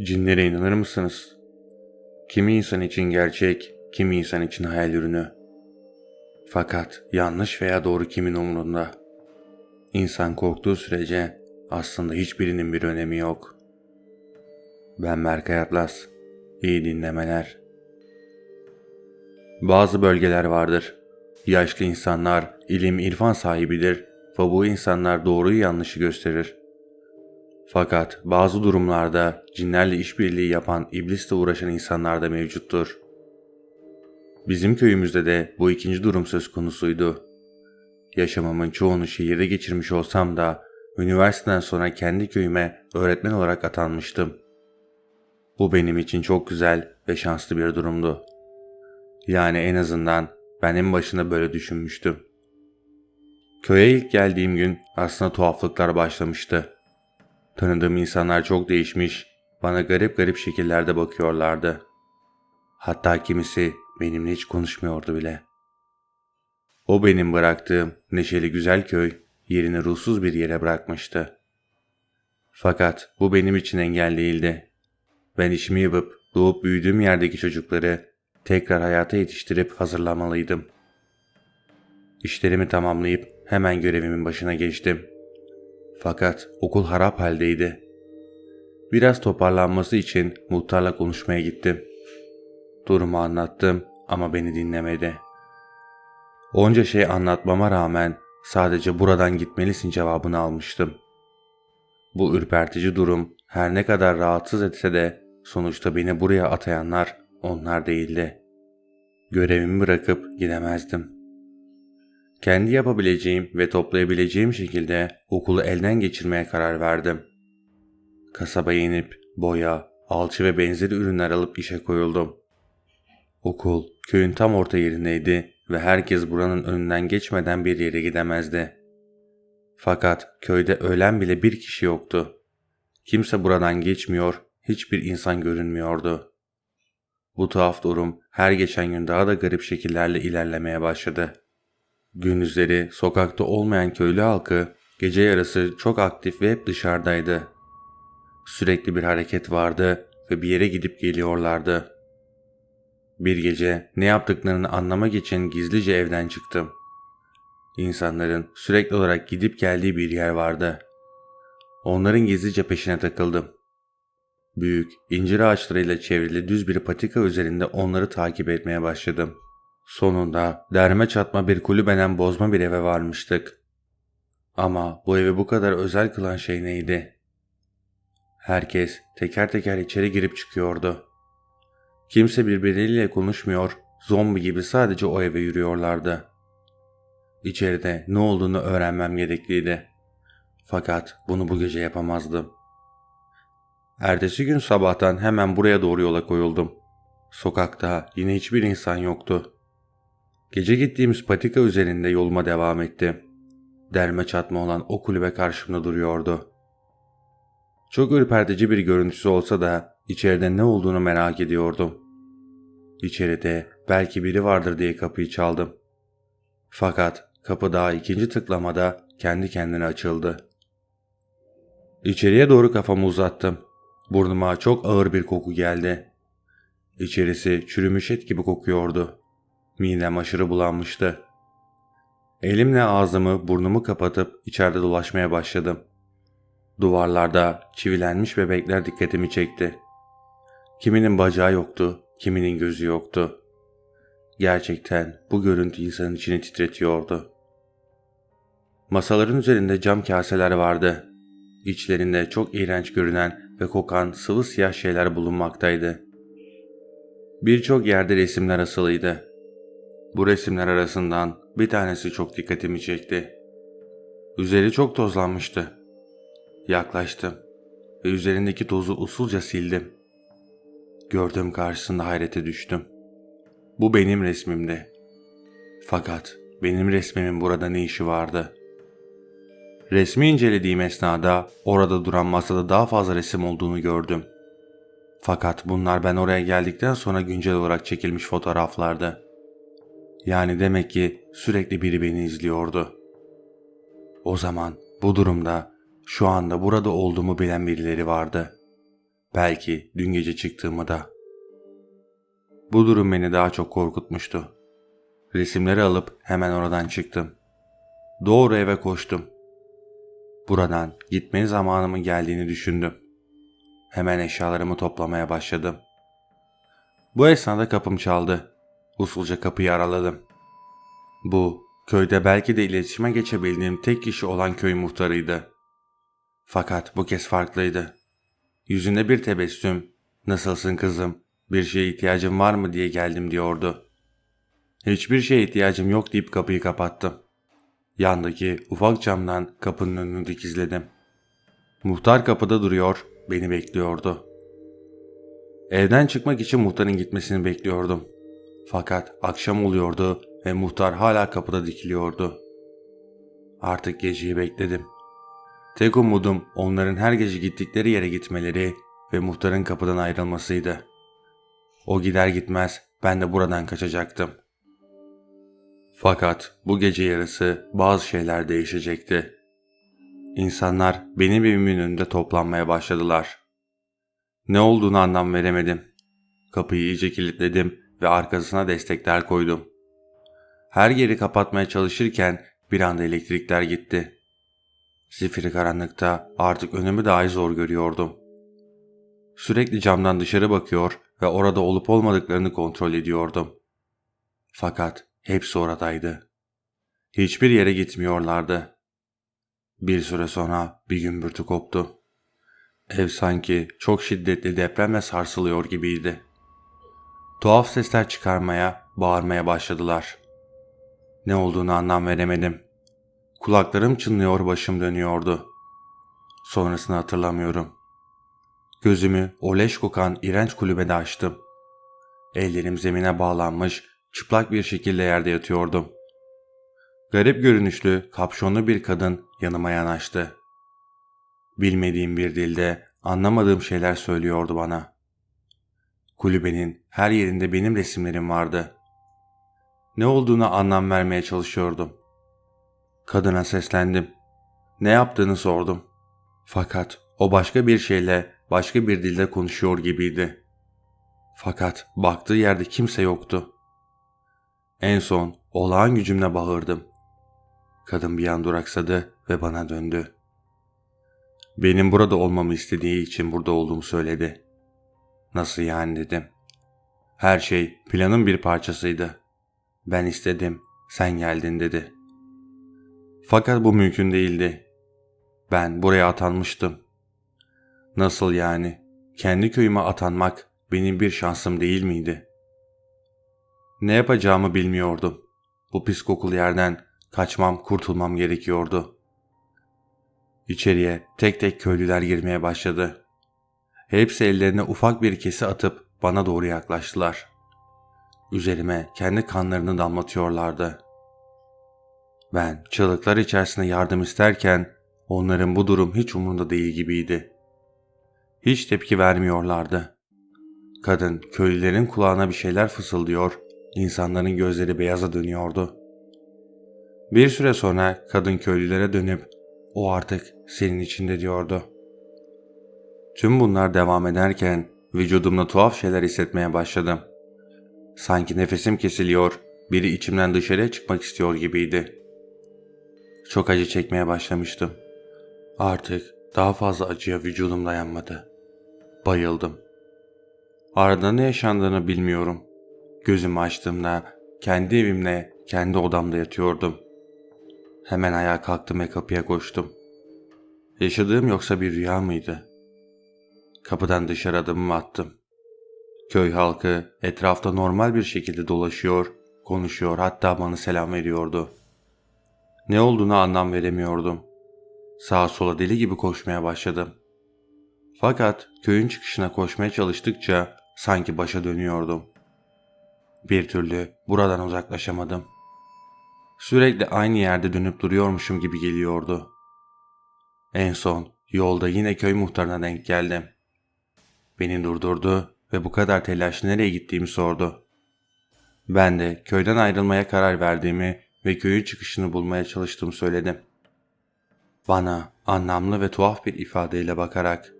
Cinlere inanır mısınız? Kimi insan için gerçek, kimi insan için hayal ürünü. Fakat yanlış veya doğru kimin umurunda? İnsan korktuğu sürece aslında hiçbirinin bir önemi yok. Ben Berkay Atlas. İyi dinlemeler. Bazı bölgeler vardır. Yaşlı insanlar ilim irfan sahibidir ve bu insanlar doğruyu yanlışı gösterir. Fakat bazı durumlarda cinlerle işbirliği yapan iblisle uğraşan insanlar da mevcuttur. Bizim köyümüzde de bu ikinci durum söz konusuydu. Yaşamımın çoğunu şehirde geçirmiş olsam da üniversiteden sonra kendi köyüme öğretmen olarak atanmıştım. Bu benim için çok güzel ve şanslı bir durumdu. Yani en azından ben en başında böyle düşünmüştüm. Köye ilk geldiğim gün aslında tuhaflıklar başlamıştı. Tanıdığım insanlar çok değişmiş, bana garip garip şekillerde bakıyorlardı. Hatta kimisi benimle hiç konuşmuyordu bile. O benim bıraktığım neşeli güzel köy yerini ruhsuz bir yere bırakmıştı. Fakat bu benim için engel değildi. Ben işimi yapıp doğup büyüdüğüm yerdeki çocukları tekrar hayata yetiştirip hazırlamalıydım. İşlerimi tamamlayıp hemen görevimin başına geçtim. Fakat okul harap haldeydi. Biraz toparlanması için muhtarla konuşmaya gittim. Durumu anlattım ama beni dinlemedi. Onca şey anlatmama rağmen sadece buradan gitmelisin cevabını almıştım. Bu ürpertici durum her ne kadar rahatsız etse de sonuçta beni buraya atayanlar onlar değildi. Görevimi bırakıp gidemezdim. Kendi yapabileceğim ve toplayabileceğim şekilde okulu elden geçirmeye karar verdim. Kasabaya inip boya, alçı ve benzeri ürünler alıp işe koyuldum. Okul köyün tam orta yerindeydi ve herkes buranın önünden geçmeden bir yere gidemezdi. Fakat köyde ölen bile bir kişi yoktu. Kimse buradan geçmiyor, hiçbir insan görünmüyordu. Bu tuhaf durum her geçen gün daha da garip şekillerle ilerlemeye başladı. Gündüzleri sokakta olmayan köylü halkı gece yarısı çok aktif ve hep dışarıdaydı. Sürekli bir hareket vardı ve bir yere gidip geliyorlardı. Bir gece ne yaptıklarını anlamak için gizlice evden çıktım. İnsanların sürekli olarak gidip geldiği bir yer vardı. Onların gizlice peşine takıldım. Büyük, incir ağaçlarıyla çevrili düz bir patika üzerinde onları takip etmeye başladım. Sonunda derme çatma bir kulübeden bozma bir eve varmıştık. Ama bu evi bu kadar özel kılan şey neydi? Herkes teker teker içeri girip çıkıyordu. Kimse birbirleriyle konuşmuyor, zombi gibi sadece o eve yürüyorlardı. İçeride ne olduğunu öğrenmem gerekliydi. Fakat bunu bu gece yapamazdım. Ertesi gün sabahtan hemen buraya doğru yola koyuldum. Sokakta yine hiçbir insan yoktu. Gece gittiğimiz patika üzerinde yoluma devam ettim. Derme çatma olan o kulübe karşımda duruyordu. Çok ürpertici bir görüntüsü olsa da içeride ne olduğunu merak ediyordum. İçeride belki biri vardır diye kapıyı çaldım. Fakat kapı daha ikinci tıklamada kendi kendine açıldı. İçeriye doğru kafamı uzattım. Burnuma çok ağır bir koku geldi. İçerisi çürümüş et gibi kokuyordu. Midem aşırı bulanmıştı. Elimle ağzımı burnumu kapatıp içeride dolaşmaya başladım. Duvarlarda çivilenmiş bebekler dikkatimi çekti. Kiminin bacağı yoktu, kiminin gözü yoktu. Gerçekten bu görüntü insanın içini titretiyordu. Masaların üzerinde cam kaseler vardı. İçlerinde çok iğrenç görünen ve kokan sıvı siyah şeyler bulunmaktaydı. Birçok yerde resimler asılıydı. Bu resimler arasından bir tanesi çok dikkatimi çekti. Üzeri çok tozlanmıştı. Yaklaştım ve üzerindeki tozu usulca sildim. Gördüğüm karşısında hayrete düştüm. Bu benim resmimdi. Fakat benim resmimin burada ne işi vardı? Resmi incelediğim esnada orada duran masada daha fazla resim olduğunu gördüm. Fakat bunlar ben oraya geldikten sonra güncel olarak çekilmiş fotoğraflardı. Yani demek ki sürekli biri beni izliyordu. O zaman bu durumda şu anda burada olduğumu bilen birileri vardı. Belki dün gece çıktığımı da. Bu durum beni daha çok korkutmuştu. Resimleri alıp hemen oradan çıktım. Doğru eve koştum. Buradan gitme zamanımın geldiğini düşündüm. Hemen eşyalarımı toplamaya başladım. Bu esnada kapım çaldı. Usulca kapıyı araladım. Bu, köyde belki de iletişime geçebildiğim tek kişi olan köy muhtarıydı. Fakat bu kez farklıydı. Yüzünde bir tebessüm, nasılsın kızım, bir şeye ihtiyacın var mı diye geldim diyordu. Hiçbir şeye ihtiyacım yok deyip kapıyı kapattım. Yandaki ufak camdan kapının önünü dikizledim. Muhtar kapıda duruyor, beni bekliyordu. Evden çıkmak için muhtarın gitmesini bekliyordum. Fakat akşam oluyordu ve muhtar hala kapıda dikiliyordu. Artık geceyi bekledim. Tek umudum onların her gece gittikleri yere gitmeleri ve muhtarın kapıdan ayrılmasıydı. O gider gitmez ben de buradan kaçacaktım. Fakat bu gece yarısı bazı şeyler değişecekti. İnsanlar benim evimin önünde toplanmaya başladılar. Ne olduğunu anlam veremedim. Kapıyı iyice kilitledim ve arkasına destekler koydum. Her yeri kapatmaya çalışırken bir anda elektrikler gitti. Zifiri karanlıkta artık önümü dahi zor görüyordum. Sürekli camdan dışarı bakıyor ve orada olup olmadıklarını kontrol ediyordum. Fakat hepsi oradaydı. Hiçbir yere gitmiyorlardı. Bir süre sonra bir gümbürtü koptu. Ev sanki çok şiddetli depremle sarsılıyor gibiydi. Tuhaf sesler çıkarmaya, bağırmaya başladılar. Ne olduğunu anlam veremedim. Kulaklarım çınlıyor, başım dönüyordu. Sonrasını hatırlamıyorum. Gözümü o leş kokan iğrenç kulübede açtım. Ellerim zemine bağlanmış, çıplak bir şekilde yerde yatıyordum. Garip görünüşlü, kapşonlu bir kadın yanıma yanaştı. Bilmediğim bir dilde anlamadığım şeyler söylüyordu bana. Kulübenin her yerinde benim resimlerim vardı. Ne olduğunu anlam vermeye çalışıyordum. Kadına seslendim. Ne yaptığını sordum. Fakat o başka bir şeyle, başka bir dilde konuşuyor gibiydi. Fakat baktığı yerde kimse yoktu. En son olağan gücümle bağırdım. Kadın bir an duraksadı ve bana döndü. Benim burada olmamı istediği için burada olduğumu söyledi. Nasıl yani dedim. Her şey planın bir parçasıydı. Ben istedim, sen geldin dedi. Fakat bu mümkün değildi. Ben buraya atanmıştım. Nasıl yani? Kendi köyüme atanmak benim bir şansım değil miydi? Ne yapacağımı bilmiyordum. Bu pis kokulu yerden kaçmam, kurtulmam gerekiyordu. İçeriye tek tek köylüler girmeye başladı. Hepsi ellerine ufak bir kesi atıp bana doğru yaklaştılar. Üzerime kendi kanlarını damlatıyorlardı. Ben çığlıklar içerisinde yardım isterken onların bu durum hiç umurunda değil gibiydi. Hiç tepki vermiyorlardı. Kadın köylülerin kulağına bir şeyler fısıldıyor, insanların gözleri beyaza dönüyordu. Bir süre sonra kadın köylülere dönüp o artık senin içinde diyordu. Tüm bunlar devam ederken vücudumda tuhaf şeyler hissetmeye başladım. Sanki nefesim kesiliyor, biri içimden dışarıya çıkmak istiyor gibiydi. Çok acı çekmeye başlamıştım. Artık daha fazla acıya vücudum dayanmadı. Bayıldım. Arada ne yaşandığını bilmiyorum. Gözümü açtığımda kendi evimle, kendi odamda yatıyordum. Hemen ayağa kalktım ve kapıya koştum. Yaşadığım yoksa bir rüya mıydı? Kapıdan dışarı adımımı attım. Köy halkı etrafta normal bir şekilde dolaşıyor, konuşuyor hatta bana selam veriyordu. Ne olduğunu anlam veremiyordum. Sağa sola deli gibi koşmaya başladım. Fakat köyün çıkışına koşmaya çalıştıkça sanki başa dönüyordum. Bir türlü buradan uzaklaşamadım. Sürekli aynı yerde dönüp duruyormuşum gibi geliyordu. En son yolda yine köy muhtarına denk geldim. Beni durdurdu ve bu kadar telaşlı nereye gittiğimi sordu. Ben de köyden ayrılmaya karar verdiğimi ve köyün çıkışını bulmaya çalıştığımı söyledim. Bana anlamlı ve tuhaf bir ifadeyle bakarak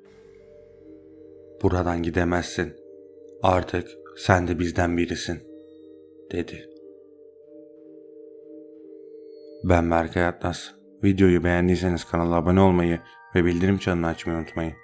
Buradan gidemezsin. Artık sen de bizden birisin, dedi. Ben Berkay Atlas. Videoyu beğendiyseniz kanala abone olmayı ve bildirim çanını açmayı unutmayın.